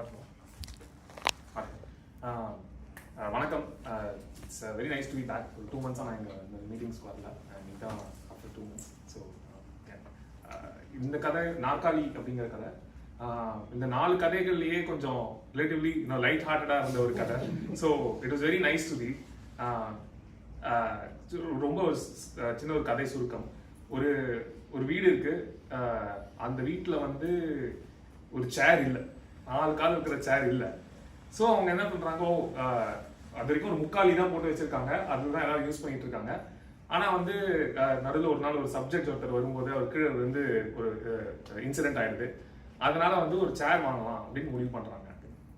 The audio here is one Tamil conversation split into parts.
Um, uh, வணக்கம். It's very nice to be back ஒரு டூ மந்த்ஸாக நான் இங்கே இந்த மீட்டிங்ஸ் வரல இன்னைக்கு தான் ஆஃப்டர் டூ மந்த்ஸ் ஸோ இந்த கதை நாற்காலி அப்படிங்கிற கதை. Um, இந்த நாலு கதைகள்லேயே கொஞ்சம் ரிலேட்டிவ்லி இன்னும் லைட் ஹார்ட்டடாக இருந்த ஒரு கதை. So it was very nice to be ரொம்ப ஒரு uh, சின்ன ஒரு கதை சுருக்கம். ஒரு ஒரு வீடு இருக்குது uh, அந்த வீட்டில் வந்து ஒரு சேர் இல்லை. நாலு கால் இருக்கிற சேர் இல்லை. ஸோ அவங்க என்ன பண்ணுறாங்க ஓ அது வரைக்கும் ஒரு முக்காலி தான் போட்டு வச்சிருக்காங்க. அதுதான் எல்லாரும் யூஸ் பண்ணிட்டு இருக்காங்க. ஆனால் வந்து நடுவில் ஒரு நாள் ஒரு சப்ஜெக்ட் ஒருத்தர் வரும்போது அவர் கீழே வந்து ஒரு இன்சிடென்ட் ஆயிடுது. அதனால வந்து ஒரு சேர் வாங்கலாம் அப்படின்னு முடிவு பண்ணுறாங்க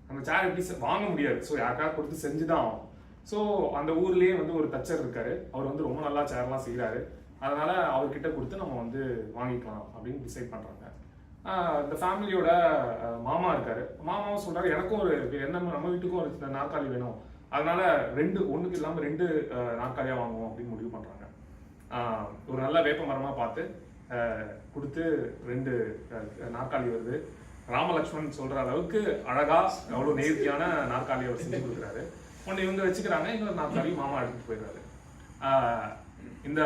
அந்த சேர் எப்படி வாங்க முடியாது. ஸோ யாருக்காவது கொடுத்து செஞ்சுதான் ஆகும் ஸோ அந்த ஊர்லேயே வந்து ஒரு தச்சர் இருக்காரு. அவர் வந்து ரொம்ப நல்லா சேர்லாம் செய்கிறாரு அதனால அவர்கிட்ட கொடுத்து நம்ம வந்து வாங்கிக்கலாம் அப்படின்னு டிசைட் பண்ணுறாங்க இந்த ஃபேமிலியோட மாமா இருக்காரு. மாமாவும் சொல்றாரு எனக்கும் ஒரு என்ன நம்ம வீட்டுக்கும் ஒரு சின்ன நாற்காலி வேணும். அதனால ரெண்டு ஒண்ணுக்கு இல்லாம ரெண்டு நாற்காலியா வாங்குவோம் அப்படின்னு முடிவு பண்றாங்க. ஒரு நல்ல வேப்ப மரமா பார்த்து கொடுத்து ரெண்டு நாற்காலி வருது. ராமலக்ஷ்மண் சொல்ற அளவுக்கு அழகா அவ்வளவு நேர்த்தியான நாற்காலியை அவர் செஞ்சு கொடுக்குறாரு. ஒன்று இவங்க வச்சுக்கிறாங்க இன்னொரு நாற்காலி மாமா எடுத்துட்டு போயிடுறாரு. இந்த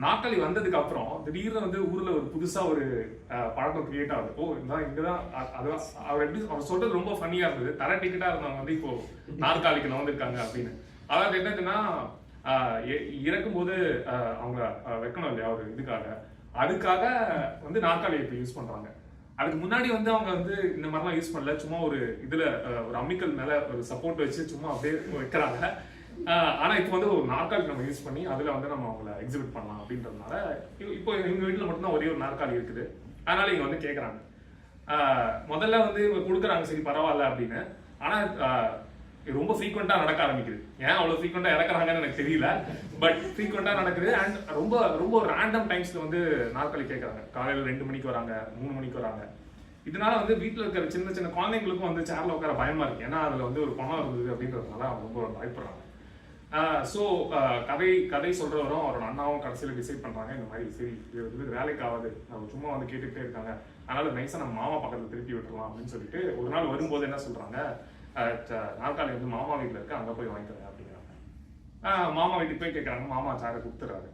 நாற்காலி வந்ததுக்கு அப்புறம் திடீர்னு வந்து ஊர்ல ஒரு புதுசா ஒரு பழக்கம் கிரியேட் ஆகுது. ஓ இதான் இங்கதான் அதான் அவர் எப்படி அவர் சொல்றது ரொம்ப ஃபன்னியா இருந்தது. தர டிக்கெட்டா இருந்தவங்க வந்து இப்போ நாற்காலிக்கு நவந்திருக்காங்க அப்படின்னு. அதாவது என்னதுன்னா ஆஹ், இ- இறக்கும்போது அவங்க வைக்கணும் இல்லையா ஒரு இதுக்காக. அதுக்காக வந்து நாற்காலி இப்போ யூஸ் பண்றாங்க. அதுக்கு முன்னாடி வந்து அவங்க வந்து இந்த மாதிரிலாம் யூஸ் பண்ணல. சும்மா ஒரு இதுல ஒரு அம்மிக்கல் மேல ஒரு சப்போர்ட் வச்சு சும்மா அப்படியே வைக்கிறாங்க. ஆனால் இப்போ வந்து ஒரு நாற்காலி நம்ம யூஸ் பண்ணி அதில் வந்து நம்ம அவங்கள எக்ஸிபிட் பண்ணலாம் அப்படின்றதுனால இப்போ எங்கள் வீட்டில் மட்டும்தான் ஒரே ஒரு நாற்காலி இருக்குது. அதனால் இங்கே வந்து கேட்குறாங்க முதல்ல வந்து இவங்க கொடுக்குறாங்க சரி பரவாயில்ல அப்படின்னு. ஆனால் ரொம்ப ஃப்ரீக்வெண்ட்டாக நடக்க ஆரம்பிக்குது. ஏன் அவ்வளோ ஃப்ரீக்வெண்ட்டாக இறக்குறாங்கன்னு எனக்கு தெரியல. பட் ஃப்ரீக்வெண்ட்டாக நடக்குது அண்ட் ரொம்ப ரொம்ப ரேண்டம் டைம்ஸில் வந்து நாற்காலி கேட்குறாங்க காலையில் ரெண்டு மணிக்கு வராங்க மூணு மணிக்கு வராங்க. இதனால வந்து வீட்டில் இருக்கிற சின்ன சின்ன குழந்தைங்களுக்கும் வந்து சேரில் உட்கார பயமாக இருக்கு. ஏன்னா அதில் வந்து ஒரு பணம் இருந்தது அப்படின்றதுனால அவங்க ரொம்ப பயப்படுறாங்க. ஸோ கதை கதை சொல்கிறவரும் அவரோட அண்ணாவும் கடைசியில் டிசைட் பண்ணுறாங்க இந்த மாதிரி சரி இது வந்து வேலைக்கு ஆகாது. நம்ம சும்மா வந்து கேட்டுக்கிட்டே இருக்காங்க. அதனால நைஸாக நம்ம மாமா பக்கத்தில் திருப்பி விட்டுறலாம் அப்படின்னு சொல்லிட்டு ஒரு நாள் வரும்போது என்ன சொல்கிறாங்க ச- நாற்காலி வந்து மாமா வீட்டில் இருக்கு அங்கே போய் வாங்கிக்கிறேன் அப்படிங்கிறாங்க. மாமா வீட்டுக்கு போய் கேட்குறாங்க மாமா சாரை கொடுத்துறாரு.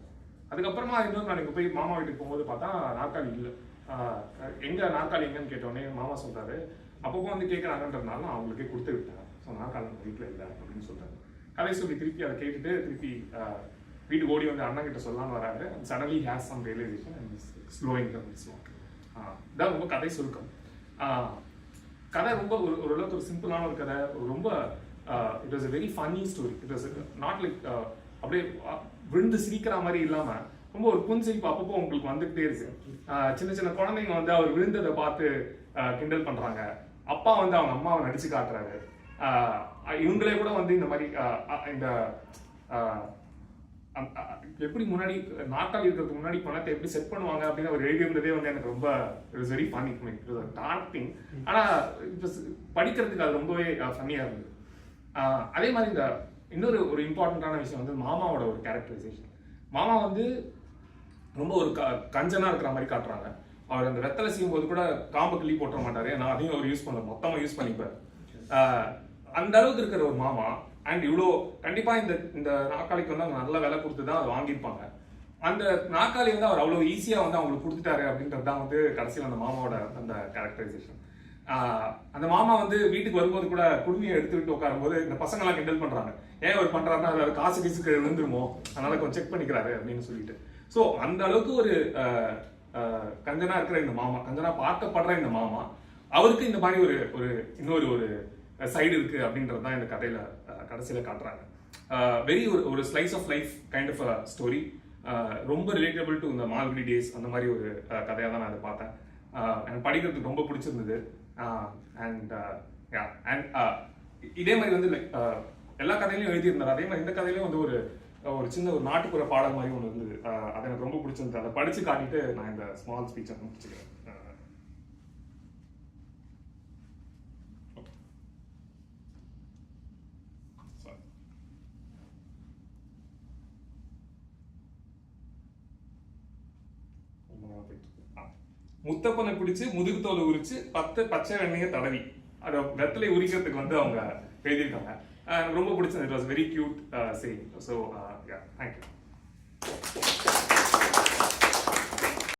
அதுக்கப்புறமா இன்னொரு நாளைக்கு போய் மாமா வீட்டுக்கு போகும்போது பார்த்தா நாற்காலி இல்லை. எங்கே நாற்காலி எங்கன்னு கேட்டோடனே மாமா சொல்கிறாரு அப்பப்போ வந்து கேட்குறாங்கன்றதுனால நான் அவங்களுக்கே கொடுத்து விட்டேன். ஸோ நாற்காலி வீட்டில் இல்லை அப்படின்னு சொல்றாரு. கதை சொல்லி திருப்பி அதை கேட்டுட்டு திருப்பி வீட்டுக்கு ஓடி வந்து அண்ணன் கிட்ட சொல்லலாம்னு வராரு. Suddenly has some realization and slowing this இதான் ரொம்ப கதை சுருக்கம். கதை ரொம்ப ஒரு ஓரளவுக்கு ஒரு சிம்பிளான ஒரு கதை. ரொம்ப it was a very funny story it was not like அப்படியே விழுந்து சிரிக்கிற மாதிரி இல்லாமல் ரொம்ப ஒரு புன்சிரிப்பு அப்பப்போ உங்களுக்கு வந்துகிட்டே இருக்கு. சின்ன சின்ன குழந்தைங்க வந்து அவர் விழுந்ததை பார்த்து கிண்டல் பண்ணுறாங்க அப்பா வந்து அவங்க அம்மாவை நடிச்சு காட்டுறாரு. இவங்களே கூட வந்து இந்த மாதிரி இந்த எப்படி முன்னாடி நாட்கள் இருக்கிறதுக்கு முன்னாடி பணத்தை எப்படி செட் பண்ணுவாங்க அப்படின்னு அவர் எழுதியிருந்ததே வந்து எனக்கு ரொம்ப it's very funny it was dark thing ஆனா it was படிக்கிறதுக்கு அது ரொம்பவே ஃபன்னியா இருந்தது. அதே மாதிரி இந்த இன்னொரு ஒரு இம்பார்ட்டண்ட்டான விஷயம் வந்து மாமாவோட ஒரு கேரக்டரைசேஷன் மாமா வந்து ரொம்ப ஒரு க கஞ்சனா இருக்கிற மாதிரி காட்டுறாங்க. அவர் அந்த வெத்தலை செய்யும் போது கூட காம்பு கிள்ளி போட்டுற மாட்டாரு. நான் அதையும் அவர் யூஸ் பண்ணல. மொத்தமா யூஸ் பண்ணிப்பார். ஆஹ் அந்த அளவுக்கு இருக்கிற ஒரு மாமா அண்ட் இவ்வளோ கண்டிப்பாக இந்த இந்த நாற்காலிக்கு வந்து அவங்க நல்ல விலை கொடுத்து தான் அதை வாங்கியிருப்பாங்க. அந்த நாற்காலி வந்து அவர் அவ்வளோ ஈஸியாக வந்து அவங்களுக்கு கொடுத்துட்டாரு அப்படின்றது தான் வந்து கடைசியில் அந்த மாமாவோட அந்த கேரக்டரைசேஷன் அந்த மாமா வந்து வீட்டுக்கு வரும்போது கூட குடுமையை எடுத்துக்கிட்டு உட்காரும்போது இந்த பசங்களாம் கிண்டல் பண்ணுறாங்க ஏன் அவர் பண்றாருன்னா அதில் காசு கீசுக்கு விழுந்துருமோ? அதனால கொஞ்சம் செக் பண்ணிக்கிறாரு அப்படின்னு சொல்லிட்டு. ஸோ அந்த அளவுக்கு ஒரு கஞ்சனா இருக்கிற இந்த மாமா கஞ்சனா பார்க்கப்படுற இந்த மாமா அவருக்கு இந்த மாதிரி ஒரு ஒரு இன்னொரு ஒரு சைடு இருக்கு அப்படின்றது தான் இந்த கதையில கடைசியில் கடைசியில காட்டுறாங்க. வெரி ஒரு ஒரு slice of life kind of story ரொம்ப ரிலேட்டபிள் டு இந்த மால்குடி டேஸ் அந்த மாதிரி ஒரு கதையாக தான் நான் அதை பார்த்தேன். எனக்கு படிக்கிறதுக்கு ரொம்ப பிடிச்சிருந்தது. அண்ட் அண்ட் இதே மாதிரி வந்து லைக் எல்லா கதையிலையும் எழுதியிருந்தார். அதே மாதிரி இந்த கதையிலையும் வந்து ஒரு ஒரு சின்ன ஒரு நாட்டுப்புற பாடல் மாதிரி ஒன்று இருந்தது. அது எனக்கு ரொம்ப பிடிச்சிருந்தது. அதை படித்து காட்டிட்டு நான் இந்த ஸ்மால் ஸ்பீச்சை முடிச்சுக்கிறேன். முத்தப்பனை பிடிச்சு முதுகு தோலை உரிச்சு பத்து பச்சை வெண்ணெயை தடவி. அதை வெத்தலை உரிக்கிறதுக்கு வந்து அவங்க எழுதியிருக்காங்க. எனக்கு ரொம்ப பிடிச்சது. It was very cute saying so thank you